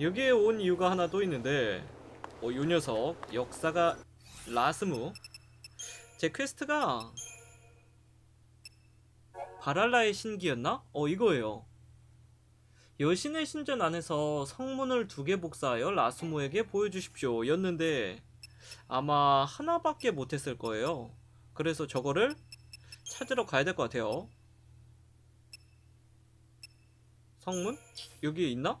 여기에 온 이유가 하나 또 있는데 어, 요 녀석 역사가 라스무 제 퀘스트가 바랄라의 신기였나? 어 이거예요 여신의 신전 안에서 성문을 두 개 복사하여 라스무에게 보여주십시오 였는데 아마 하나밖에 못했을 거예요 그래서 저거를 찾으러 가야 될 것 같아요 성문? 여기에 있나?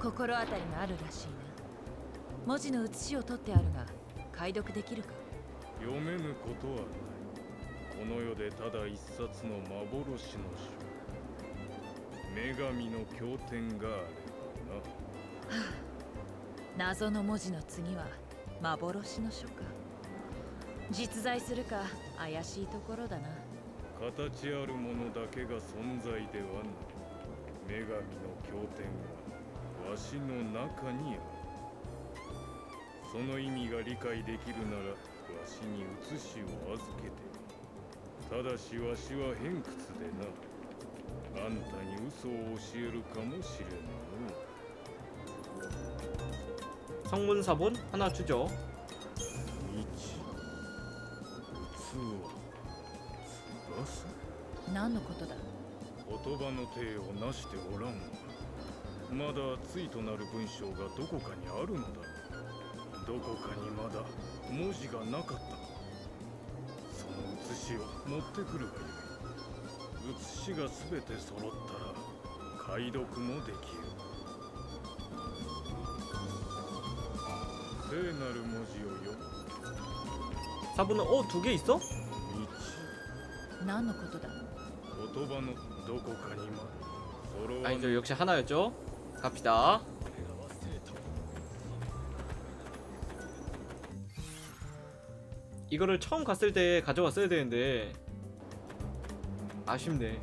心当たりがあるらしいな。文字の写しを取ってあるが解読できるか読めぬことはな。いこの世でただ一冊の幻の書女神の経典があればな。謎の文字の次は幻の書か実在するか怪しいところだな。形あるものだけが存在ではな。い女神の経典はわしの中にあるその意味が理解できるならわしに写しを預けてただしわしは偏屈でなあんたに嘘を教えるかもしれんの 성문 사본 하나 주죠. 道器翼何のことだ言葉の体をなしておらんわ まだ対となる文章がどこかにあるのだどこかにまだ文字がなかったかその写しを持ってくるがよい写しが全て揃ったら解読もできる聖なる文字を読む 사본은 어 두 개 있어? 道何のことだ言葉のどこかにまで揃わぬ 아니죠 역시 하나였죠. 갑시다. 이거를 처음 갔을 때 가져왔어야 되는데 아쉽네.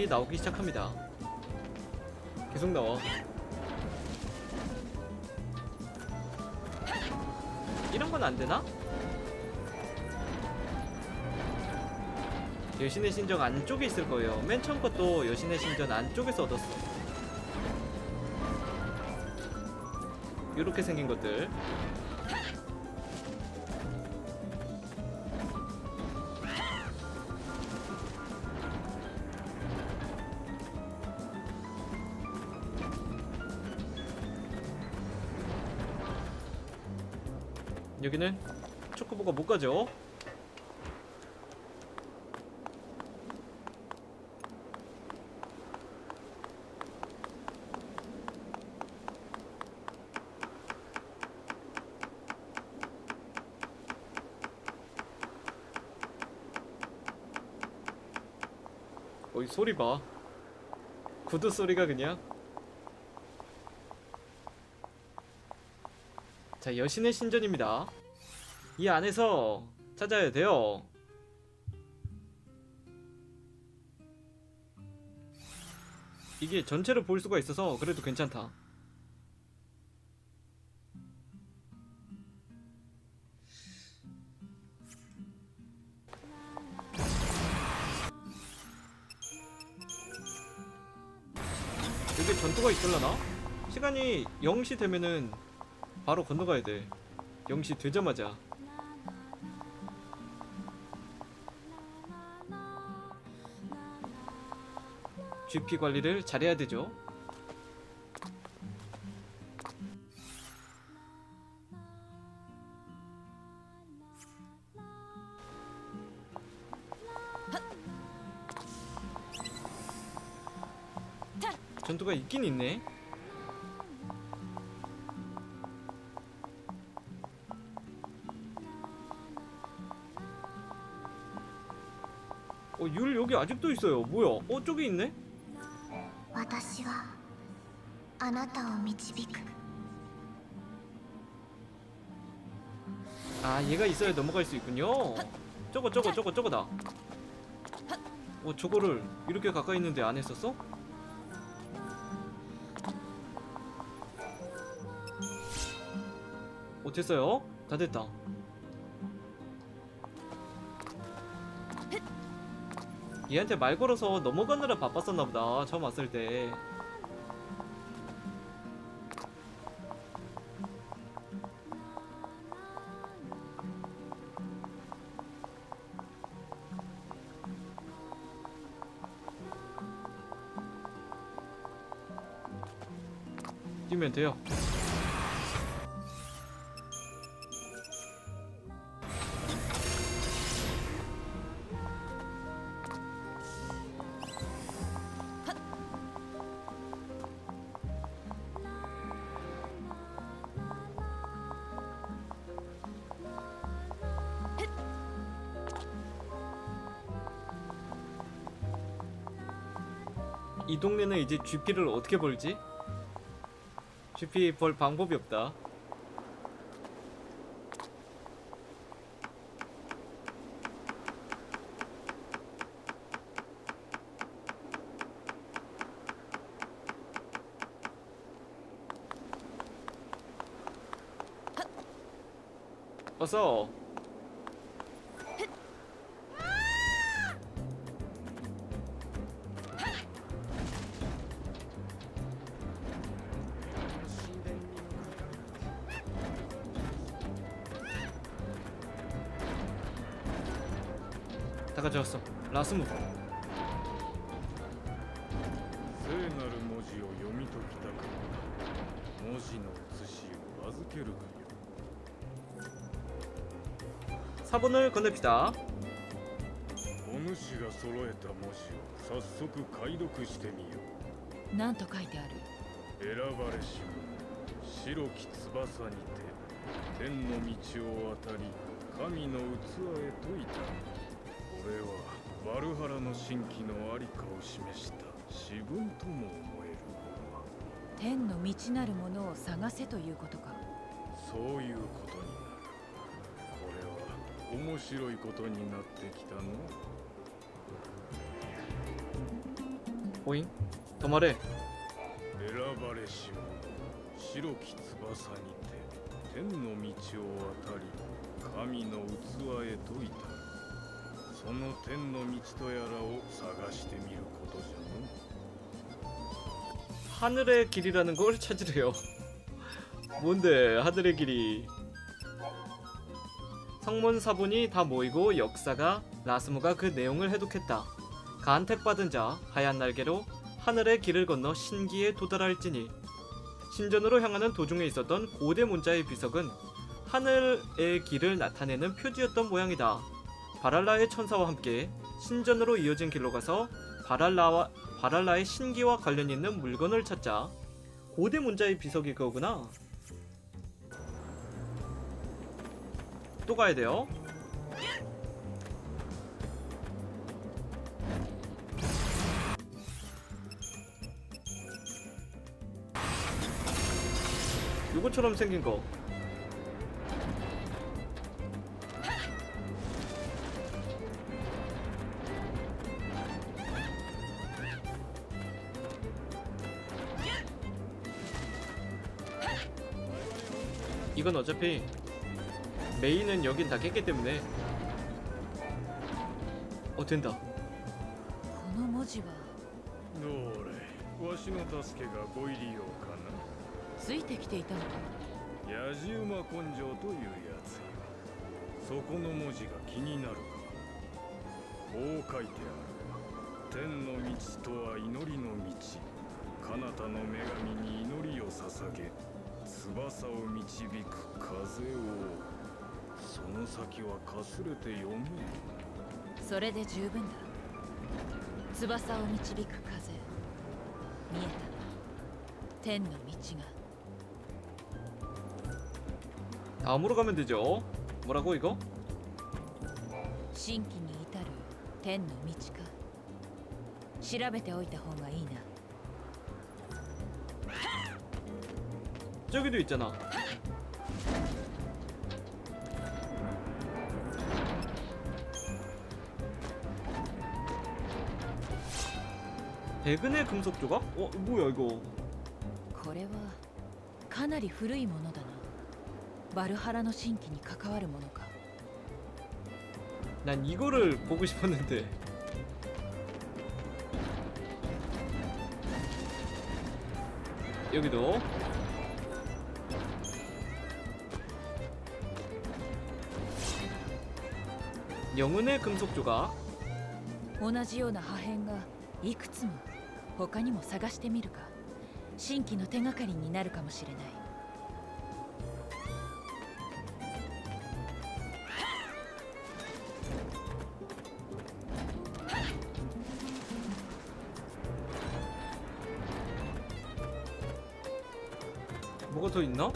음악이 나오기 시작합니다. 계속 나와. 이런 건 안 되나? 여신의 신전 안쪽에 있을 거예요. 맨 처음 것도 여신의 신전 안쪽에서 얻었어. 이렇게 생긴 것들. 여기는 초코보가 못 가죠. 어이 소리 봐. 구두 소리가 그냥. 자 여신의 신전입니다. 이 안에서 찾아야 돼요. 이게 전체를 볼 수가 있어서 그래도 괜찮다. 여기 전투가 있을라나? 시간이 0시 되면은 바로 건너가야 돼. 0시 되자마자. GP 관리를 잘해야 되죠. 전투가 있긴 있네. 어, 율 여기 아직도 있어요. 뭐야? 어, 저기 있네? あなたを導く 아, 얘가 있어야 넘어갈 수 있군요. 저거, 저거, 저거, 저거다. 어, 저거를 이렇게 가까이 있는데 안 했었어? 어, 됐어요. 다 됐다. 얘한테 말 걸어서 넘어가느라 바빴었나 보다. 처음 왔을 때. 뛰면 돼요. 이 동네는 이제 GP를 어떻게 벌지? GP 벌 방법이 없다. 어서. 가져왔어. 라스무. 聖なる文字を読み解きたく文字の写しを預けるがよ 사본을 건넵시다. お主が揃えた文字を早速解読してみようなんと書いてある選ばれし者白き翼にて天の道を渡り神の器へといたこれは ワルハラの神器のありかを示した私分とも思えるものは。天の道なるものを探せということか。そういうことになる。これは面白いことになってきたの。おい止まれ。選ばれし者白き翼にて天の道を渡り神の器へといた その天の道とやらを探してみることじゃの 하늘의 길이라는 걸 찾으래요. 뭔데 하늘의 길이? 성문 사본이 다 모이고 역사가 라스무가 그 내용을 해독했다. 간택받은 자 하얀 날개로 하늘의 길을 건너 신기에 도달할지니 신전으로 향하는 도중에 있었던 고대 문자의 비석은 하늘의 길을 나타내는 표지였던 모양이다. 바랄라의 천사와 함께 신전으로 이어진 길로 가서 바랄라와 바랄라의 신기와 관련 있는 물건을 찾자. 고대 문자의 비석이 그거구나. 또 가야 돼요. 요거처럼 생긴 거. 이건 어차피 메인은 여긴 다 깼기 때문에 어 된다 この文字はどれわしの助けがご入りようかなついてきていたのか野じ馬根性というやつよそこの文字が気になるかこう書いてある 天の道とは祈りの道彼方の女神に祈りを捧げ 翼を導く風をその先はかすれて読めんそれで十分だ翼を導く風見えたな天の道が 다음으로 가면 되죠. 뭐라고 이거? 新規に至る天の道か調べておいた方がいいな 저기도 있잖아. 백은의 금속 조각? 어 뭐야 이거? これはかなり古いものだなバルハラの新規に関わるものか 난 이거를 보고 싶었는데. 여기도 영혼의 금속 조각. 同じような破片がいくつも他にも探してみるか新規の手がかりになるかもしれない 뭐가 더 있나?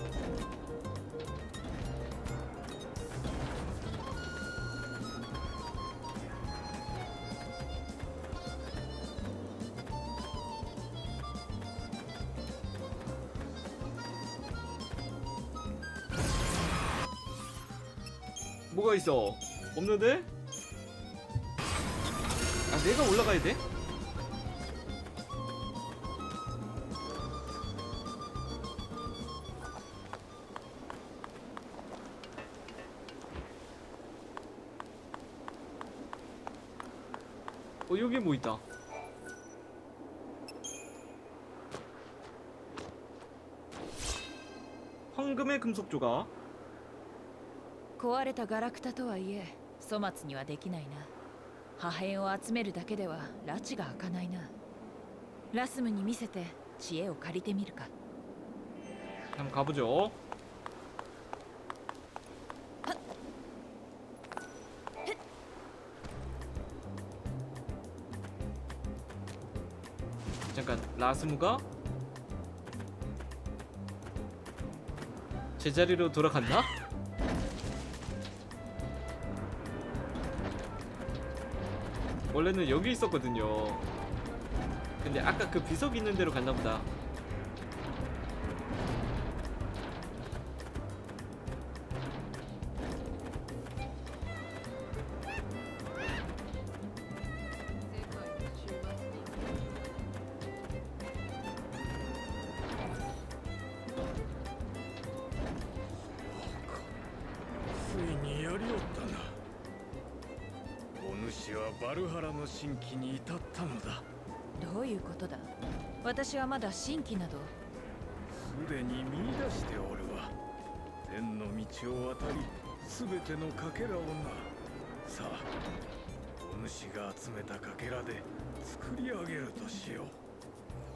어 여기 뭐 있다. 황금의 금속 조각. 壊れたガラクタとはいえ粗末にはできないな破片を集めるだけでは拉致が開かないなラスムに見せて知恵を借りてみるか 한번 가보죠. 잠깐 라스무가 제자리로 돌아갔나? 원래는 여기 있었거든요. 근데 아까 그 비석 있는 데로 갔나 보다. 私はまだ新規など。すでに見出しておるわ。天の道を渡り全てのかけらをな。さあお主が集めたかけらで作り上げるとしよう。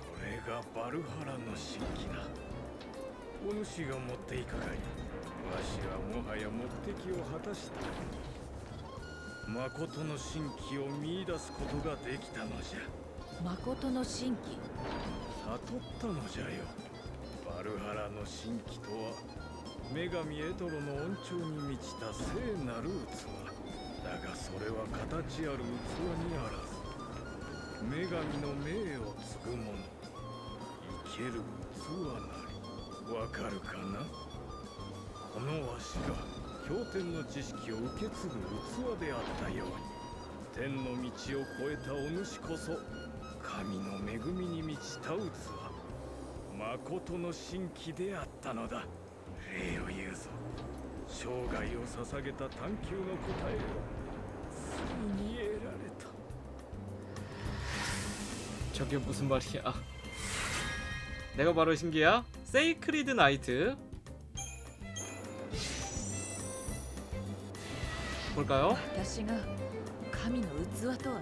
これがバルハラの神器な。お主が持っていくがい。わしはもはや目的を果たした。誠の神器を見出すことができたのじゃ。誠の新規悟ったのじゃよ。バルハラの神器とは女神エトロの恩寵に満ちた聖なる器。だがそれは形ある器にあらず。女神の命を継ぐ者。生ける器なり。わかるかな？このわしが経典の知識を受け継ぐ器であったように。天の道を越えたお主こそ神の恵みに満ちた器誠の神器であったのだ礼を言うぞ生涯を捧げた探求の答えをついに得られた 저게 무슨 말이야? 내가 바로 신기야? 세이크리드 나이트 볼까요? 私が神の器とはな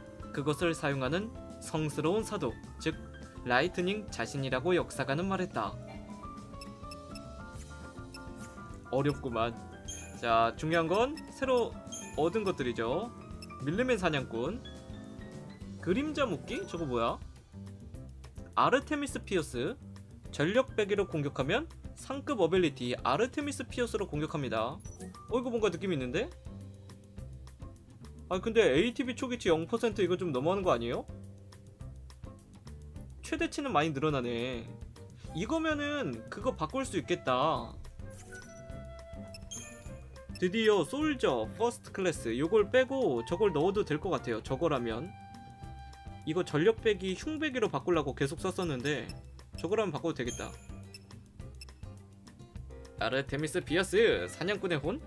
그것을 사용하는 성스러운 사도 즉 라이트닝 자신이라고 역사가는 말했다. 어렵구만. 자 중요한 건 새로 얻은 것들이죠. 밀르맨 사냥꾼 그림자 묶기 저거 뭐야? 아르테미스 피어스 전력 배기로 공격하면 상급 어빌리티 아르테미스 피어스로 공격합니다. 어 이거 뭔가 느낌 있는데? 아 근데 ATB 초기치 0% 이거 좀 너무하는 거 아니에요? 최대치는 많이 늘어나네. 이거면은 그거 바꿀 수 있겠다. 드디어 솔저 퍼스트 클래스 요걸 빼고 저걸 넣어도 될 것 같아요. 저거라면. 이거 전력 빼기 흉배기로 바꾸려고 계속 썼었는데 저거라면 바꿔도 되겠다. 아르테미스 비어스 사냥꾼의 혼?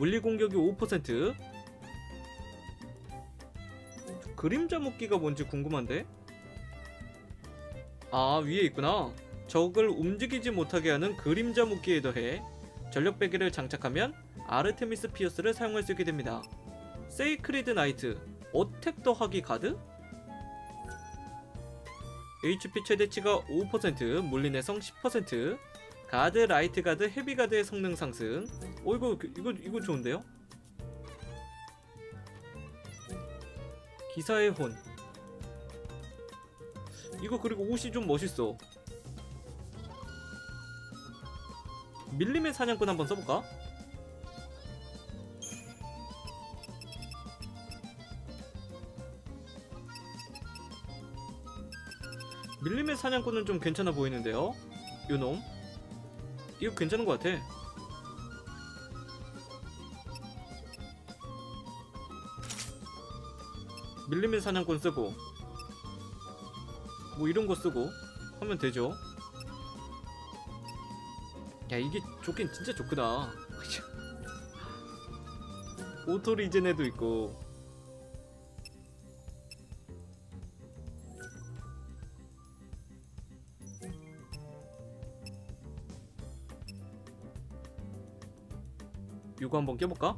물리 공격이 5% 그림자 묶기가 뭔지 궁금한데? 아 위에 있구나 적을 움직이지 못하게 하는 그림자 묶기에 더해 전력 배기를 장착하면 아르테미스 피어스를 사용할 수 있게 됩니다. 세이크리드 나이트 어택 더하기 가드? HP 최대치가 5%, 물리 내성 10%, 가드, 라이트 가드, 헤비 가드의 성능 상승. 어 이거 이거 이거 좋은데요? 기사의 혼. 이거 그리고 옷이 좀 멋있어. 밀림의 사냥꾼 한번 써볼까? 밀림의 사냥꾼은 좀 괜찮아 보이는데요? 요놈? 이거 괜찮은 것 같아. 밀림의 사냥꾼 쓰고 뭐 이런 거 쓰고 하면 되죠. 야 이게 좋긴 진짜 좋구나. 오토 리젠에도 있고 요거 한번 껴볼까?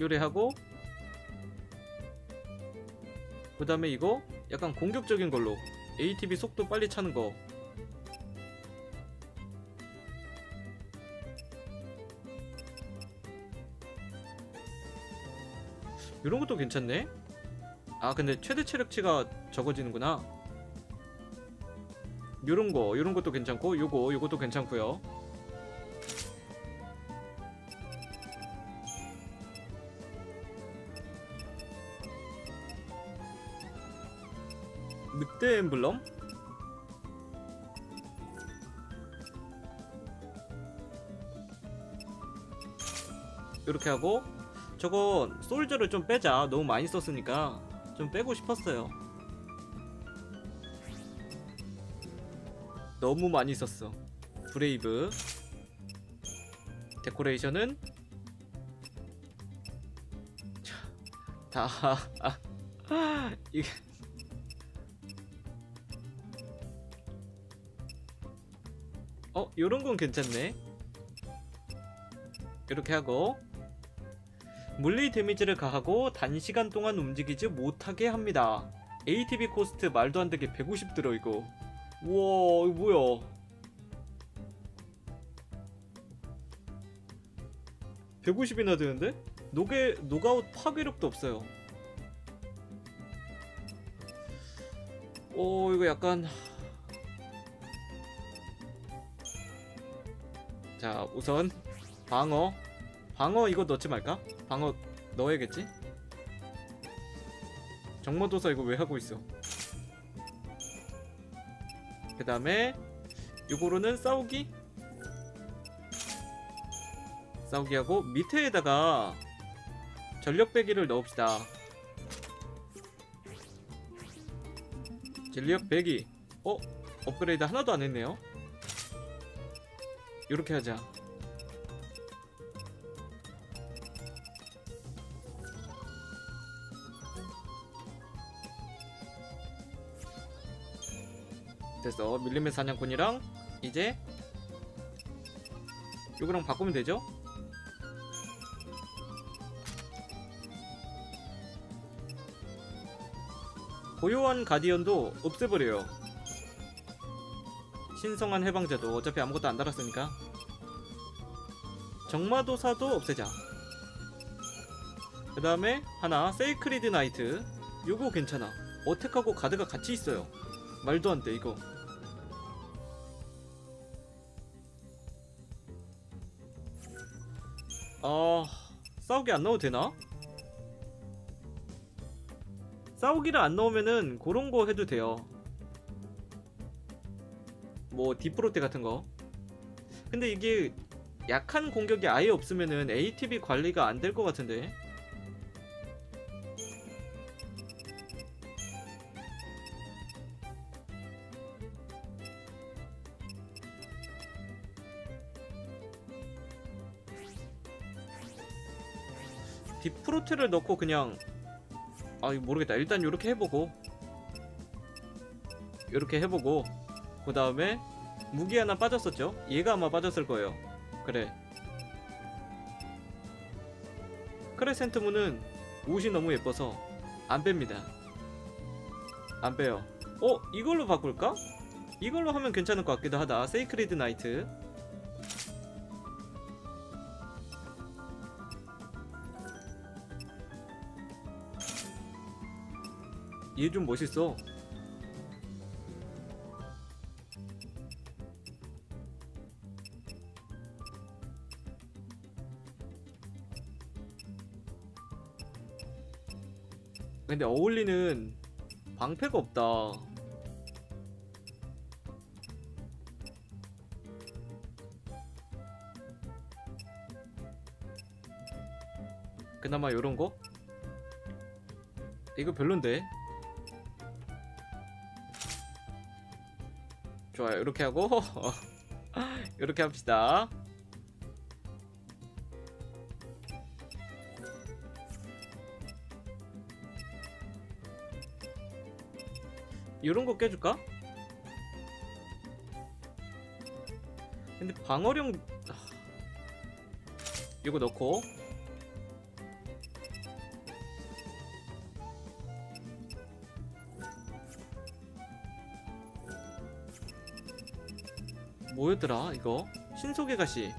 요래하고 그 다음에 이거 약간 공격적인 걸로. ATB 속도 빨리 차는 거. 이런 것도 괜찮네? 아 근데 최대 체력치가 적어지는구나 요런 거 요런 것도 괜찮고 요거 요것도 괜찮고요. 늑대 엠블럼? 이렇게 하고 저건 솔저를 좀 빼자. 너무 많이 썼으니까 좀 빼고 싶었어요 너무 많이 썼어. 브레이브. 데코레이션은? 다. 아, 이게. 어 요런 건 괜찮네. 이렇게 하고. 물리 데미지를 가하고 단시간 동안 움직이지 못하게 합니다. ATB 코스트 말도 안 되게 150 들어 이거 우와 이거 뭐야 150이나 드는데? 노게, 노가웃 파괴력도 없어요 오 이거 약간 자 우선 방어 방어 이거 넣지 말까? 방어 넣어야겠지? 정모도사 이거 왜 하고 있어? 그 다음에 요거로는 싸우기? 싸우기 하고 밑에에다가 전력 배기를 넣읍시다. 전력 배기. 어? 업그레이드 하나도 안 했네요. 요렇게 하자 됐어. 밀림의 사냥꾼이랑 이제 요거랑 바꾸면 되죠? 고요한 가디언도 없애버려요. 신성한 해방자도. 어차피 아무것도 안 달았으니까. 정마도사도 없애자. 그 다음에 하나 세이크리드 나이트. 요거 괜찮아. 어택하고 가드가 같이 있어요. 말도 안 돼 이거 아 싸우기 안 넣어도 되나? 싸우기를 안 넣으면은 그런 거 해도 돼요. 뭐 디프로테 같은 거. 근데 이게 약한 공격이 아예 없으면은 ATB 관리가 안 될 것 같은데 디프로테를 넣고 그냥 아 이거 모르겠다. 일단 요렇게 해보고 요렇게 해보고 그 다음에 무기 하나 빠졌었죠? 얘가 아마 빠졌을 거예요. 그래. 크레센트문은 옷이 너무 예뻐서 안 뺍니다. 안 빼요. 어? 이걸로 바꿀까? 이걸로 하면 괜찮을 것 같기도 하다. 세이크리드 나이트 얘 좀 멋있어. 근데 어울리는 방패가 없다. 그나마 요런 거? 이거 별론데 좋아요. 이렇게 하고 이렇게 합시다. 이런 거 깨줄까? 근데 방어력 아, 이거 넣고 뭐였더라 이거? 신속의 가시.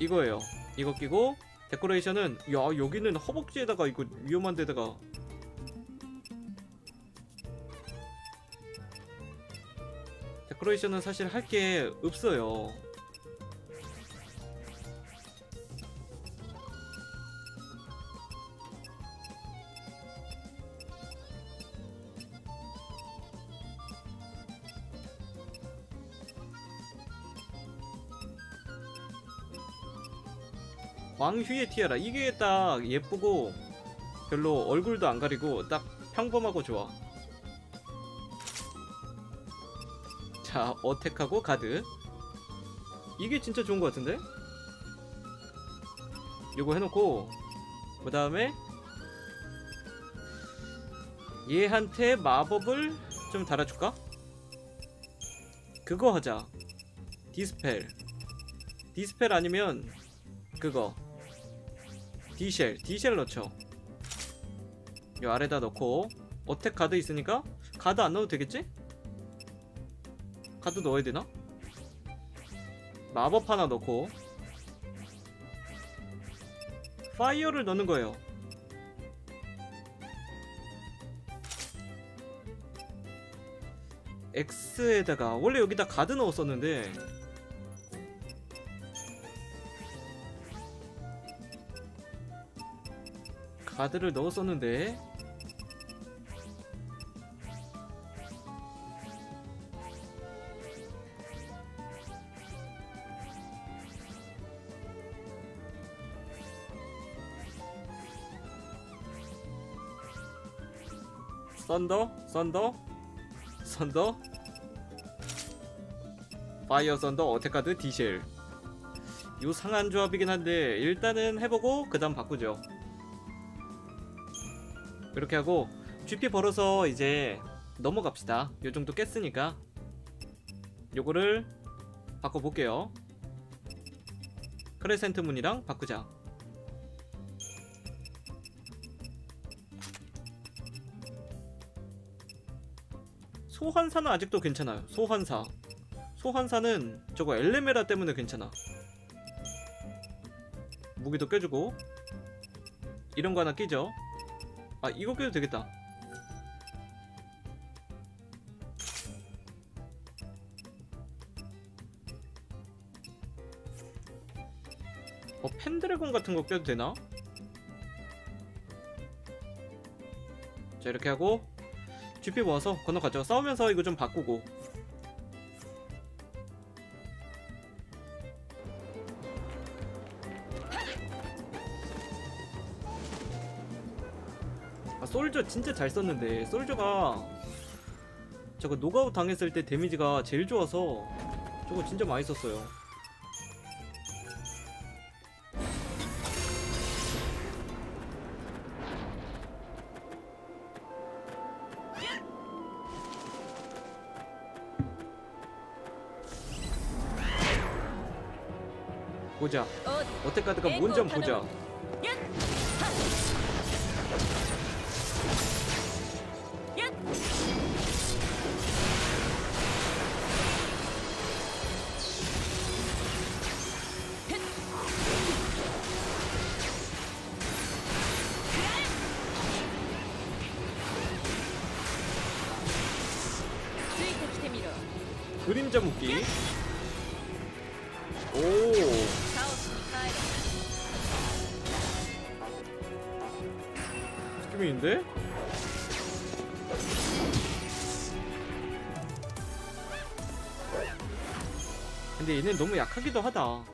이거예요. 이거 끼고 데코레이션은 야 여기는 허벅지에다가 이거 위험한 데다가. 데코레이션은 사실 할 게 없어요 광휘의 티아라. 이게 딱 예쁘고 별로 얼굴도 안 가리고 딱 평범하고 좋아. 자 어택하고 가드. 이게 진짜 좋은 것 같은데? 요거 해놓고 그 다음에 얘한테 마법을 좀 달아줄까? 그거 하자. 디스펠. 디스펠 아니면 그거 디쉘 디쉘 넣죠 요 아래다 넣고 어택 가드 있으니까 가드 안 넣어도 되겠지? 가드 넣어야 되나? 마법 하나 넣고 파이어를 넣는 거예요 X에다가 원래 여기다 가드 넣었었는데 가드를 넣었었는데 썬더? 썬더? 썬더? 파이어 썬더 어택카드 디쉘 요 상한 조합이긴 한데 일단은 해보고 그 다음 바꾸죠 이렇게 하고 GP 벌어서 이제 넘어갑시다. 요 정도 깼으니까 요거를 바꿔볼게요. 크레센트 문이랑 바꾸자. 소환사는 아직도 괜찮아요. 소환사. 소환사는 저거 엘레메라 때문에 괜찮아. 무기도 껴주고 이런 거 하나 끼죠 아 이거 껴도 되겠다. 어 펜드래곤 같은 거 껴도 되나? 자 이렇게 하고 GP 모아서 건너가죠. 싸우면서 이거 좀 바꾸고 솔저 진짜 잘 썼는데 솔저가 저거 노가웃 당했을 때 데미지가 제일 좋아서 저거 진짜 많이 썼어요. 보자. 어택카드가 뭔지 한번 보자.